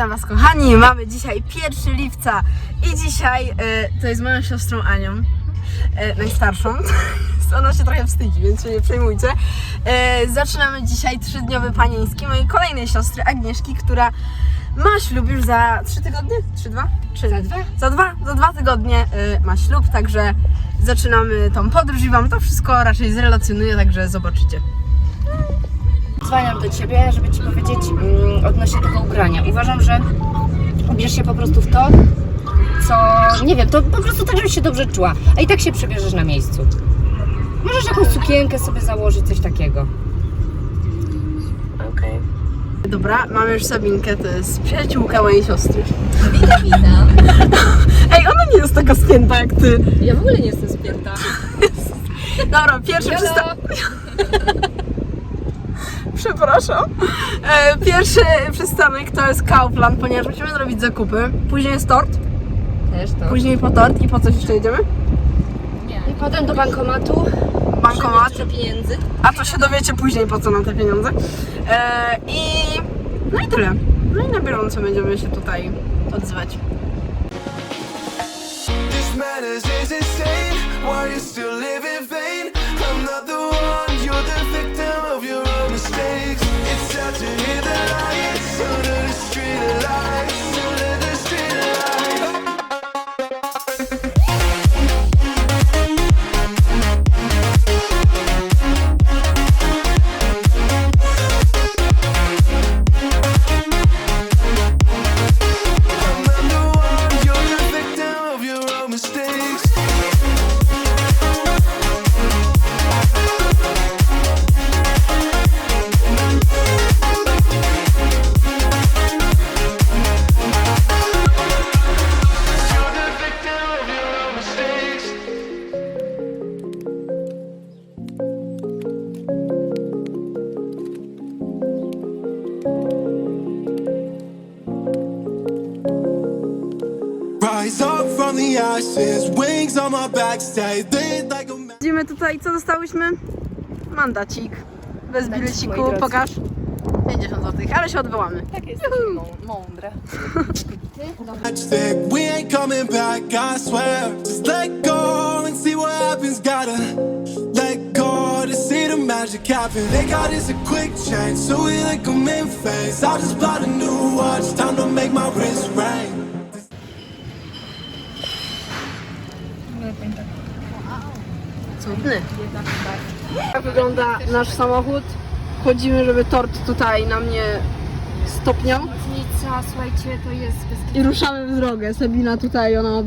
Witam Was kochani, mamy dzisiaj 1 lipca i dzisiaj e, to jest moją siostrą Anią, e, najstarszą. Ona się trochę wstydzi, więc się nie przejmujcie. E, zaczynamy dzisiaj trzydniowy panieński mojej kolejnej siostry Agnieszki, która ma ślub już za 3 tygodnie? 3, 2? 3, za 2? Za 2, za 2 tygodnie e, ma ślub, także zaczynamy tą podróż i Wam to wszystko raczej zrelacjonuję, także zobaczycie. Dzwoniam do ciebie, żeby ci powiedzieć mm, odnośnie tego ubrania. Uważam, że ubierz się po prostu w to, co. Nie wiem, to po prostu tak, żebyś się dobrze czuła. A i tak się przebierzesz na miejscu. Możesz jakąś sukienkę sobie założyć, coś takiego. Okej. Dobra, mamy już Sabinkę, to jest przyjaciółka mojej siostry. Witam, witam. Ej, ona nie jest taka spięta jak ty. Ja w ogóle nie jestem spięta. Dobra, pierwszy przystanek. Przepraszam. E, pierwszy przystanek to jest Kaufland, ponieważ musimy zrobić zakupy. Później jest tort, Też to. później po tort i po coś jeszcze jedziemy? I potem do bankomatu. Bankomat. Dużo pieniędzy. A to się dowiecie później po co nam te pieniądze. E, I no i tyle. No i na bieżąco będziemy się tutaj odzywać. This madness is insane. Why you still live ashes, wings on my back, stay lit like a man. Idziemy tutaj, co dostałyśmy? Mandacik. Bez moi drodzy. pokaż. 50 zł, ale się odwołamy. Tak jest mądre. Matchstick, we ain't coming back, I swear. Just let go and see what happens. Gotta let go to see the magic happen. They got us a quick change, so we like them in phase. I just bought a new watch, time to make my wrist ring. Cudny. Tak wygląda nasz samochód. Chodzimy, żeby tort tutaj na mnie stopniał. Nic, słuchajcie, to jest I ruszamy w drogę. Sabina tutaj, ona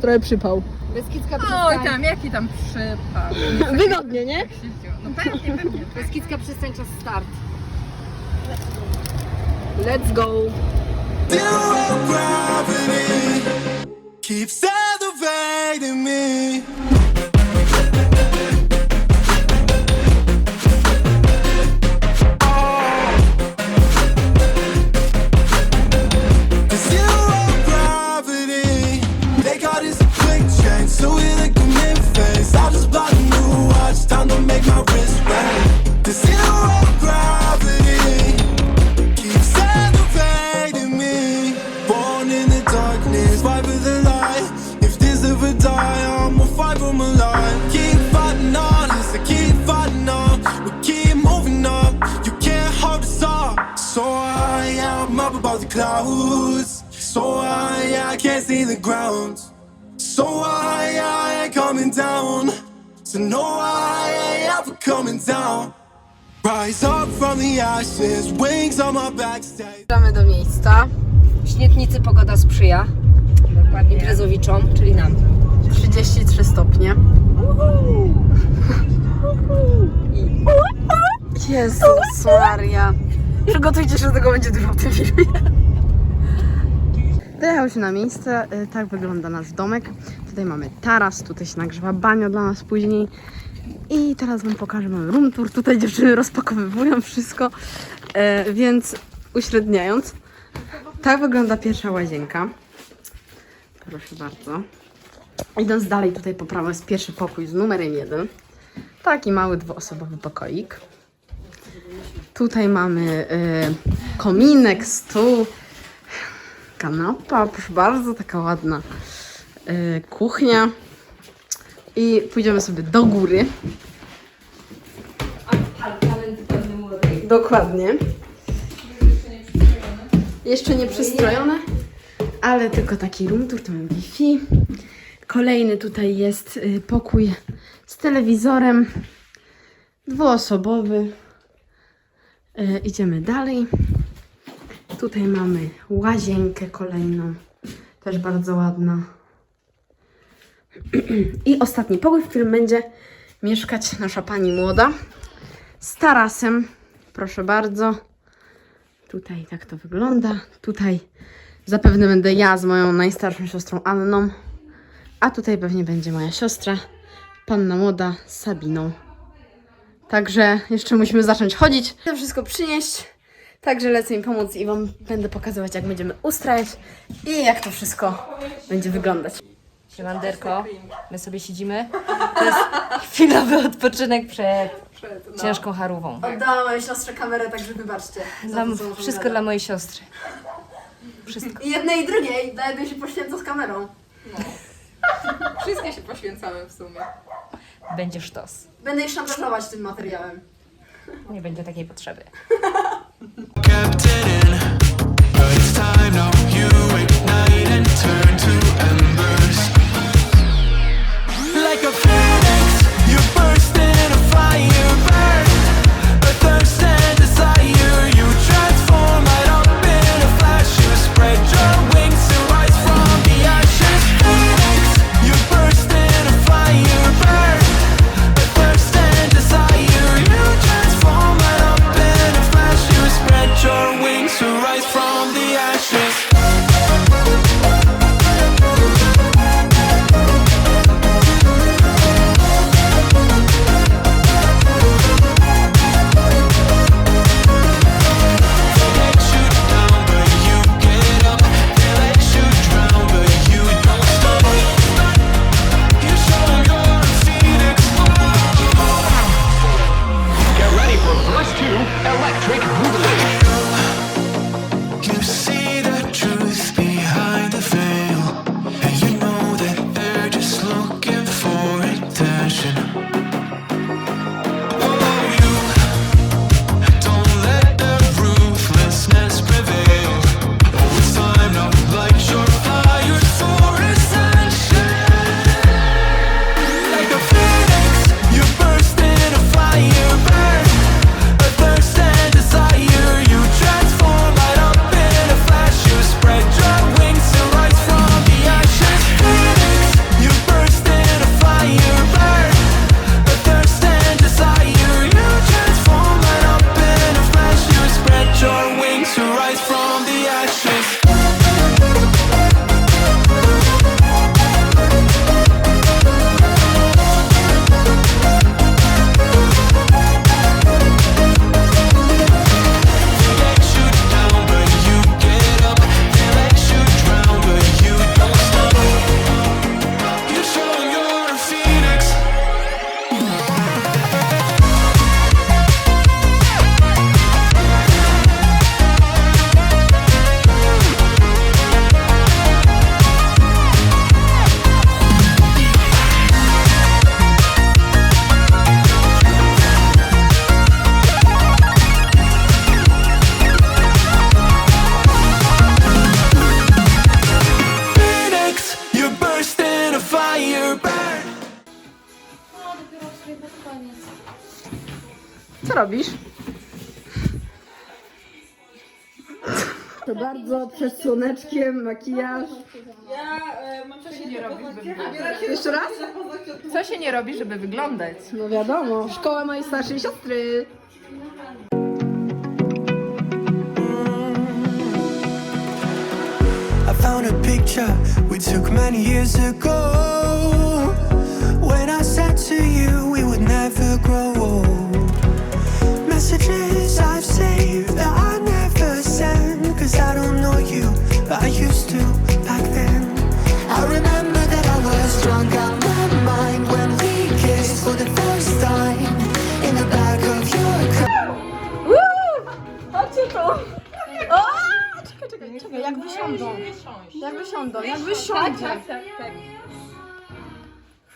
trochę przypał. Beskidzka Oj tam, jaki tam przypał. Wygodnie, nie? No pewnie, pewnie. Beskidzka przystań, czas start. Let's go. Zero gravity keeps elevating me. The ground. So I, I ain't coming down. So no, I ain't ever coming down. Rise up from the ashes, wings on my. Wracamy do miejsca. W Śnietnicy pogoda sprzyja. Dokładnie. Imprezowiczom, czyli nam. 33 stopnie. Jezus Maria. Przygotujcie się, że tego będzie dużo w tym filmie. Dojechał się na miejsce. y, Tak wygląda nasz domek. Tutaj mamy taras, tutaj się nagrzewa bania dla nas później. I teraz Wam pokażę mamy room tour. Tutaj dziewczyny rozpakowywują wszystko. E, Więc uśredniając, tak wygląda pierwsza łazienka. Proszę bardzo. Idąc dalej, tutaj po prawo jest pierwszy pokój z numerem jeden. Taki mały dwuosobowy pokoik. Tutaj mamy y, kominek, stół. Kanapa, proszę bardzo, taka ładna e, kuchnia. I pójdziemy sobie do góry. Dokładnie. Jeszcze nie przystrojone, ale tylko taki room tour, tu mamy Wi-Fi. Kolejny tutaj jest y, pokój z telewizorem. Dwuosobowy. Y, Idziemy dalej. Tutaj mamy łazienkę kolejną. Też bardzo ładna. I ostatni pokój, w którym będzie mieszkać nasza pani młoda. Z tarasem. Proszę bardzo. Tutaj tak to wygląda. Tutaj zapewne będę ja z moją najstarszą siostrą Anną. A tutaj pewnie będzie moja siostra, panna młoda z Sabiną. Także jeszcze musimy zacząć chodzić. To wszystko przynieść. Także lecę im pomóc i Wam będę pokazywać, jak będziemy ustrajać i jak to wszystko będzie wyglądać. Siemanderko, my sobie siedzimy. To jest chwilowy odpoczynek przed ciężką harówą. Oddałam mojej siostrze kamerę, także wybaczcie. Dla, wszystko dla mojej siostry. Wszystko. I jednej i drugiej. Dla jednej się poświęca z kamerą. Wszystkie się poświęcamy w sumie. Będzie sztos. Będę ich szantażować tym materiałem. Nie będzie takiej potrzeby. Kept it in. But it's time now you Co robisz? To bardzo przed słoneczkiem, makijaż. Jeszcze raz? Co się nie robi, żeby wyglądać? No wiadomo, szkoła mojej starszej siostry. I found a picture we took many years ago.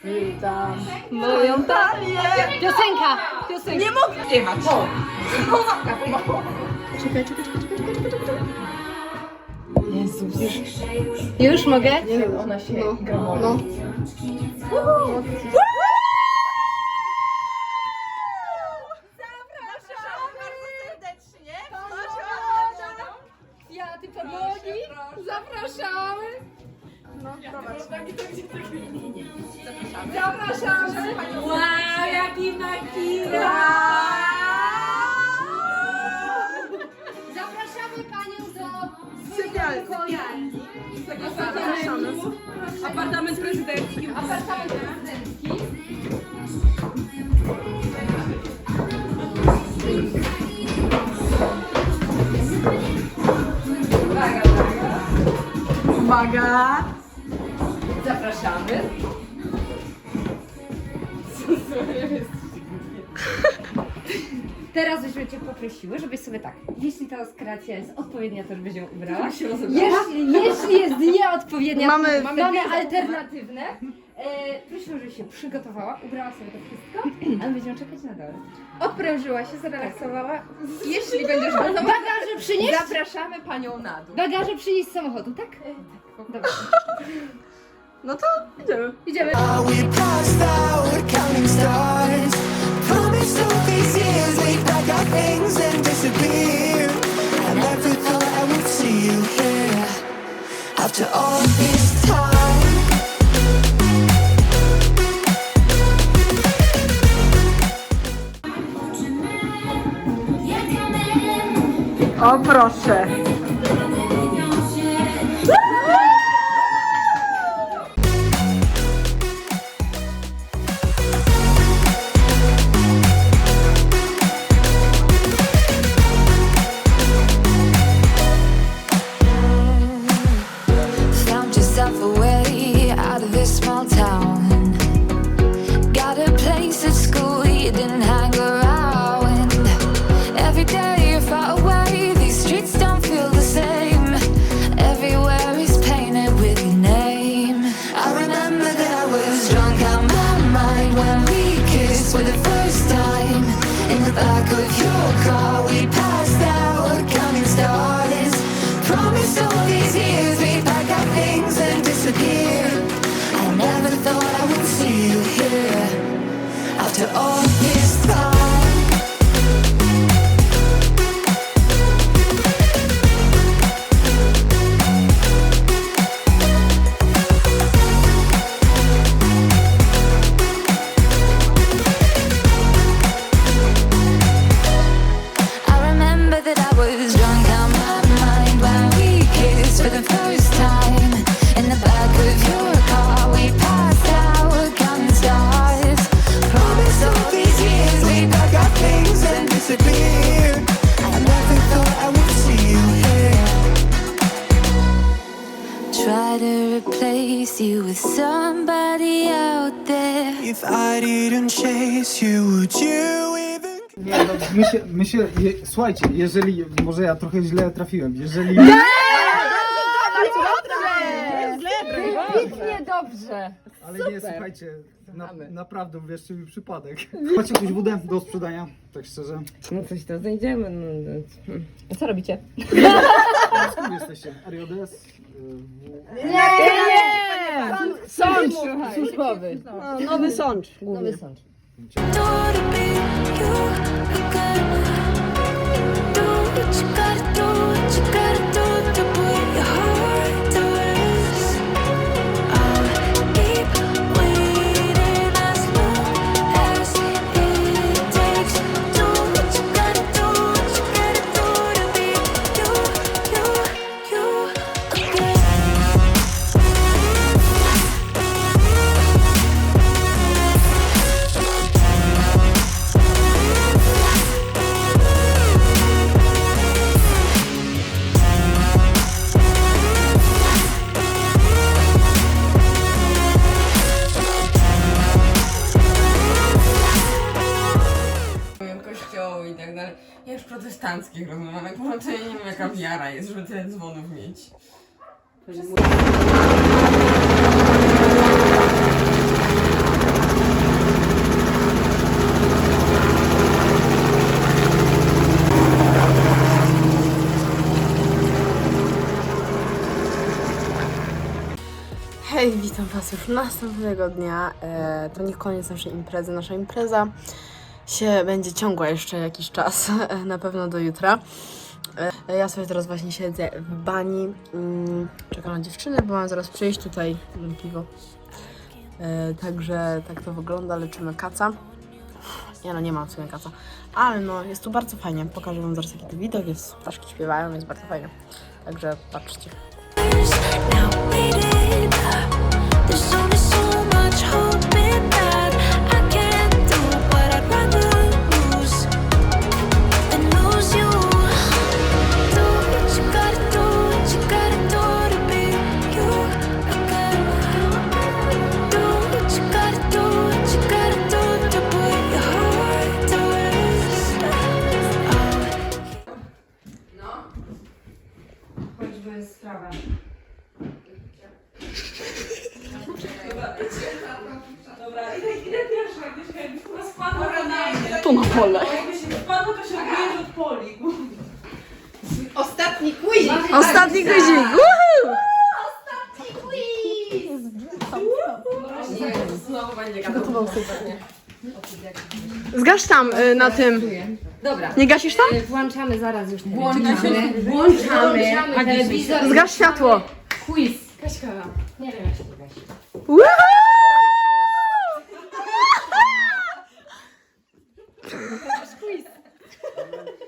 Chwytam moją talię. Piosenka! Piosenka! Nie mogę. Jechać. O! Pomaga. Czekaj, czekaj, czekaj, czekaj, czekaj, czekaj. Jezus, już. Mogę? Nie ona się No, no. Prezydencki. Apartament prezydencki. Uwaga. Zapraszamy. Teraz byśmy Cię poprosiły, żebyś sobie tak, jeśli ta kreacja jest odpowiednia, to żebyś ją ubrała. Jeśli, jeśli jest nieodpowiednia, Mamy- to mamy, mamy alternatywne. E, prosimy, żebyś się przygotowała, ubrała sobie to wszystko, ale będziemy czekać na dole. Odprężyła się, zrelaksowała. Jeśli będziesz gotowa, Bagaże przynieść? zapraszamy panią na dół. Bagaże przynieść z samochodu, tak? Dobra, No to idziemy. idziemy. Are we passed out counting stars? Our things and disappear. I never thought I would see you here after all this time. O proszę. Nie, no, myślę, myślę je, słuchajcie, jeżeli, może ja trochę źle trafiłem, jeżeli... Pięknie, dobrze. Ale nie, słuchajcie, na, naprawdę uwierzcie mi przypadek. Macie jakąś wódę do sprzedania, tak szczerze. No coś to znajdziemy. No, no. A co robicie? Skąd jesteście? Ariodes? y, Sącz służbowy. Nowy sącz. Nowy sącz. Do to Hej, witam Was już następnego dnia. E, to nie koniec naszej imprezy. Nasza impreza się będzie ciągła jeszcze jakiś czas, na pewno do jutra. E, ja sobie teraz właśnie siedzę w bani. Mm, czekam na dziewczyny, bo mam zaraz przyjść tutaj piwo. E, także tak to wygląda. Leczymy kaca. Ja no nie mam w sumie kaca, ale no jest tu bardzo fajnie. Pokażę Wam zaraz jaki to widok jest. Ptaszki śpiewają, jest bardzo fajnie. Także patrzcie. Tu na pole. Ostatni quiz! Ostatni guzik! Zgasz tam y, na tym. Dobra. Nie gasisz tam? E, Włączamy zaraz już. Włączamy. Włączamy telewizor. Zgasz światło. Quiz. Kaśka. Nie wiem jak się to gasi.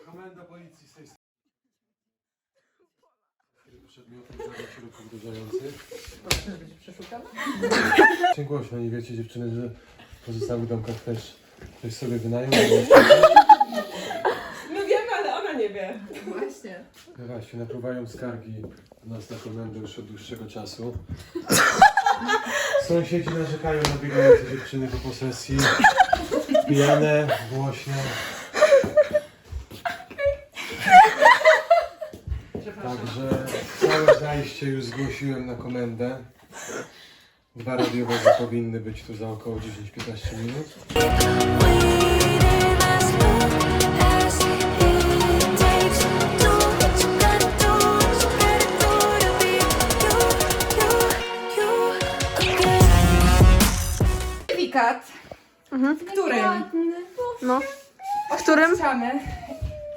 Komenda policji z tej Przedmiotem zawarcia ruchu uderzających. Głośno, nie wiecie dziewczyny, że w pozostałych domkach też ktoś sobie wynajął. My wiemy, ale ona nie wie. Właśnie. No Właśnie, napływają skargi do nas na komendę już od dłuższego czasu. Sąsiedzi narzekają na biegające dziewczyny po posesji. Pijane, głośno. Także całe zajście już zgłosiłem na komendę. Dwa radiowozy powinny być tu za około 10-15 minut. Certyfikat, w którym No. W którym?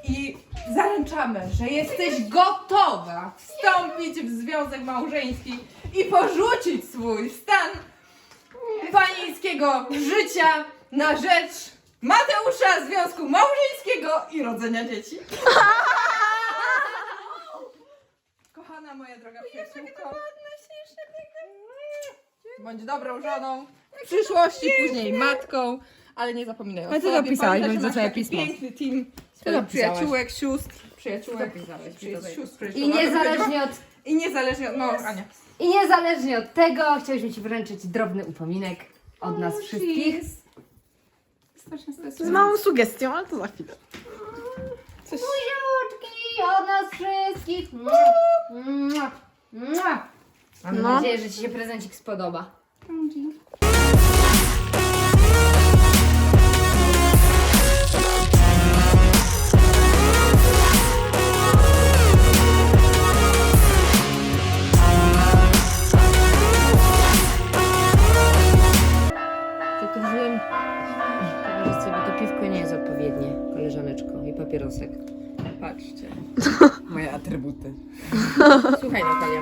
i zaręczamy, że jesteś gotowa wstąpić w związek małżeński i porzucić swój stan panieńskiego życia na rzecz Mateusza, związku małżeńskiego i rodzenia dzieci. Kochana moja droga przyjaciółko, bądź dobrą żoną, w przyszłości później matką, ale nie zapominaj o Ale ty sobie. napisałeś, Pamiętaj, że bądź za masz całe taki pismo. Piękny team napisałeś. przyjaciółek, sióstr, przyjaciółek, sióstr, I niezależnie od, I niezależnie od... No, Ania. I niezależnie od tego chcieliśmy Ci wręczyć drobny upominek od nas wszystkich. Strasznie Z stresuję. małą sugestią, ale to za chwilę. Buziutki od nas wszystkich. Mua, mua, mua. Mam No. nadzieję, że Ci się prezencik spodoba. Tylko wziąłem kamerzystce, bo to piwko nie jest odpowiednie, koleżaneczko, i papierosek. Patrzcie. Moje atrybuty. Słuchaj Natalia.